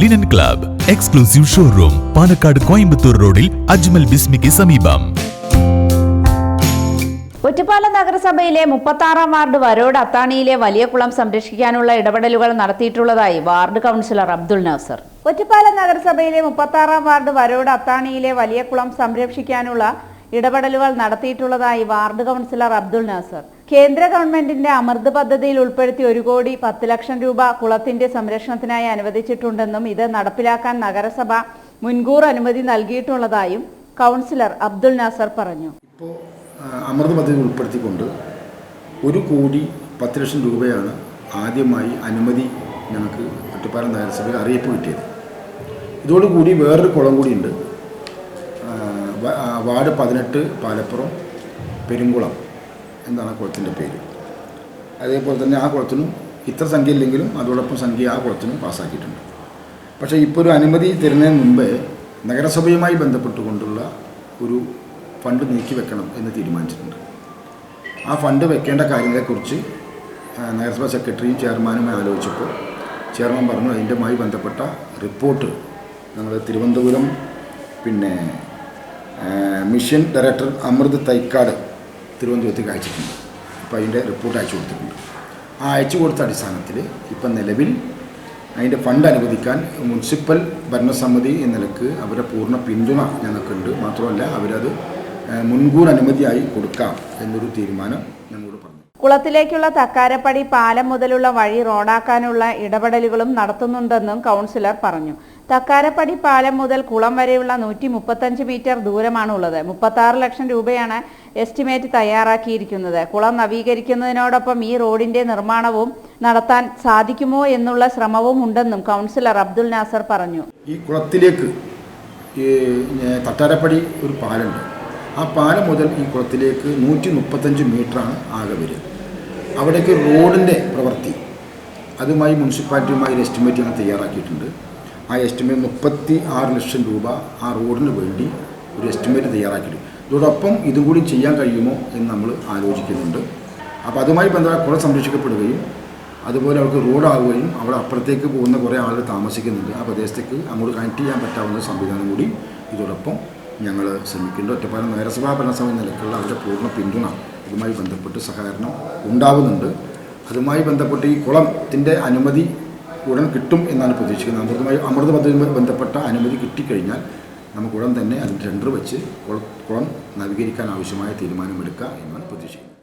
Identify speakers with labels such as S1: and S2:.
S1: Linen club exclusive showroom Palakkad Coimbatore റോഡിൽ അജ്മൽ ബിസ്മിക്ക് സമീപം.
S2: ഒറ്റപ്പാലം നഗരസഭയിലെ മുപ്പത്താറാം വാർഡ് വരോട് അത്താണിയിലെ വലിയ കുളം സംരക്ഷിക്കാനുള്ള ഇടപെടലുകൾ നടത്തിയിട്ടുള്ളതായി വാർഡ് കൗൺസിലർ അബ്ദുൾ നാസർ. ഒറ്റപ്പാലം നഗരസഭയിലെ മുപ്പത്താറാം വാർഡ് വരോട് അത്താണിയിലെ വലിയ കുളം സംരക്ഷിക്കാനുള്ള ഇടപെടലുകൾ നടത്തിയിട്ടുള്ളതായി വാർഡ് കൗൺസിലർ അബ്ദുൾ നാസർ. കേന്ദ്ര ഗവൺമെന്റിന്റെ അമൃത് പദ്ധതിയിൽ ഉൾപ്പെടുത്തി ഒരു കോടി പത്ത് ലക്ഷം രൂപ കുളത്തിന്റെ സംരക്ഷണത്തിനായി അനുവദിച്ചിട്ടുണ്ടെന്നും ഇത് നടപ്പിലാക്കാൻ നഗരസഭ മുൻകൂർ അനുമതി നൽകിയിട്ടുള്ളതായും കൗൺസിലർ അബ്ദുൾ നാസർ പറഞ്ഞു.
S3: ഇപ്പോൾ അമൃത് പദ്ധതി ഉൾപ്പെടുത്തിക്കൊണ്ട് ഒരു കോടി പത്ത് ലക്ഷം രൂപയാണ് ആദ്യമായി അനുമതി ഞങ്ങൾക്ക് ഒറ്റപ്പാലം നഗരസഭയിൽ അറിയിപ്പ് കിട്ടിയത്. ഇതോടുകൂടി വേറൊരു കുളം കൂടിയുണ്ട്. വാർഡ് പതിനെട്ട് പാലപ്പുറം പെരുങ്കുളം എന്നാണ് കുളത്തിന്റെ പേര്. അതേപോലെ തന്നെ ആ കുളത്തിനും ഇത്ര സംഖ്യ ഇല്ലെങ്കിലും അതോടൊപ്പം സംഖ്യ ആ കുളത്തിനും പാസ്സാക്കിയിട്ടുണ്ട്. പക്ഷേ ഇപ്പോൾ ഒരു അനുമതി തരുന്നതിന് മുമ്പേ നഗരസഭയുമായി ബന്ധപ്പെട്ടുകൊണ്ടുള്ള ഒരു ഫണ്ട് നീക്കി വെക്കണം എന്ന് തീരുമാനിച്ചിട്ടുണ്ട്. ആ ഫണ്ട് വെക്കേണ്ട കാര്യങ്ങളെക്കുറിച്ച് നഗരസഭാ സെക്രട്ടറിയും ചെയർമാനുമായി ആലോചിച്ചപ്പോൾ ചെയർമാൻ പറഞ്ഞു അതിന്റെമായി ബന്ധപ്പെട്ട റിപ്പോർട്ട് ഞങ്ങൾ തിരുവനന്തപുരം പിന്നെ മിഷൻ ഡയറക്ടർ അമൃത് തൈക്കാട് തിരുവനന്തപുരത്തേക്ക് അയച്ചിട്ടുണ്ട്. അപ്പോൾ അതിന്റെ റിപ്പോർട്ട് അയച്ചു കൊടുത്തിട്ടുണ്ട്. ആ അയച്ചു കൊടുത്ത അടിസ്ഥാനത്തിൽ ഇപ്പം നിലവിൽ അതിന്റെ ഫണ്ട് അനുവദിക്കാൻ മുനിസിപ്പൽ ഭരണസമിതി എന്ന നിലയ്ക്ക് അവരുടെ പൂർണ പിന്തുണ ഞങ്ങൾക്കുണ്ട്. മാത്രമല്ല അവരത് മുൻകൂർ അനുമതിയായി കൊടുക്കാം എന്നൊരു തീരുമാനം ഞങ്ങളോട് പറഞ്ഞു.
S2: കുളത്തിലേക്കുള്ള തക്കാരപ്പടി പാലം മുതലുള്ള വഴി റോഡാക്കാനുള്ള ഇടപെടലുകളും നടത്തുന്നുണ്ടെന്നും കൗൺസിലർ പറഞ്ഞു. തക്കാരപ്പടി പാലം മുതൽ കുളം വരെയുള്ള നൂറ്റി മുപ്പത്തഞ്ച് മീറ്റർ ദൂരമാണുള്ളത്. മുപ്പത്തി ആറ് ലക്ഷം രൂപയാണ് എസ്റ്റിമേറ്റ് തയ്യാറാക്കിയിരിക്കുന്നത്. കുളം നവീകരിക്കുന്നതിനോടൊപ്പം ഈ റോഡിന്റെ നിർമ്മാണവും നടത്താൻ സാധിക്കുമോ എന്നുള്ള ശ്രമവും ഉണ്ടെന്നും കൗൺസിലർ അബ്ദുൽ നാസർ പറഞ്ഞു.
S3: ഈ കുളത്തിലേക്ക് തട്ടാരപ്പടി ഒരു പാലമുണ്ട്. ആ പാലം മുതൽ ഈ കുളത്തിലേക്ക് നൂറ്റി മുപ്പത്തഞ്ച് മീറ്ററാണ് ആകെ വരിക. അവിടേക്ക് റോഡിന്റെ പ്രവൃത്തി അതുമായി മുനിസിപ്പാലിറ്റിയുമായി ഒരു എസ്റ്റിമേറ്റ് ഞങ്ങൾ തയ്യാറാക്കിയിട്ടുണ്ട്. ആ എസ്റ്റിമേറ്റ് മുപ്പത്തി ആറ് ലക്ഷം രൂപ ആ റോഡിന് വേണ്ടി ഒരു എസ്റ്റിമേറ്റ് തയ്യാറാക്കിയിട്ടുണ്ട്. ഇതോടൊപ്പം ഇതും കൂടി ചെയ്യാൻ കഴിയുമോ എന്ന് നമ്മൾ ആലോചിക്കുന്നുണ്ട്. അപ്പോൾ അതുമായി ബന്ധപ്പെട്ട കുളം സംരക്ഷിക്കപ്പെടുകയും അതുപോലെ അവർക്ക് റോഡാവുകയും അവിടെ അപ്പുറത്തേക്ക് പോകുന്ന കുറേ ആളുകൾ താമസിക്കുന്നുണ്ട്. ആ പ്രദേശത്തേക്ക് അങ്ങോട്ട് കണക്ട് ചെയ്യാൻ പറ്റാവുന്ന സംവിധാനം കൂടി ഇതോടൊപ്പം ഞങ്ങൾ ശ്രമിക്കുന്നുണ്ട്. ഒറ്റപ്പാലം നഗരസഭാ ഭരണസഭ നിലയ്ക്കുള്ള അവരുടെ പൂർണ പിന്തുണ ഇതുമായി ബന്ധപ്പെട്ട് സഹകരണം ഉണ്ടാവുന്നുണ്ട്. അതുമായി ബന്ധപ്പെട്ട് ഈ കുളത്തിന്റെ അനുമതി ഉടൻ കിട്ടും എന്നാണ് പ്രതീക്ഷിക്കുന്നത്. അമൃതമായി അമൃത പദ്ധതിയുമായി ബന്ധപ്പെട്ട അനുമതി കിട്ടിക്കഴിഞ്ഞാൽ നമുക്ക് ഉടൻ തന്നെ അതിന് ടെൻഡർ വെച്ച് കുളം നവീകരിക്കാൻ ആവശ്യമായ തീരുമാനമെടുക്കുക എന്നാണ് പ്രതീക്ഷിക്കുന്നത്.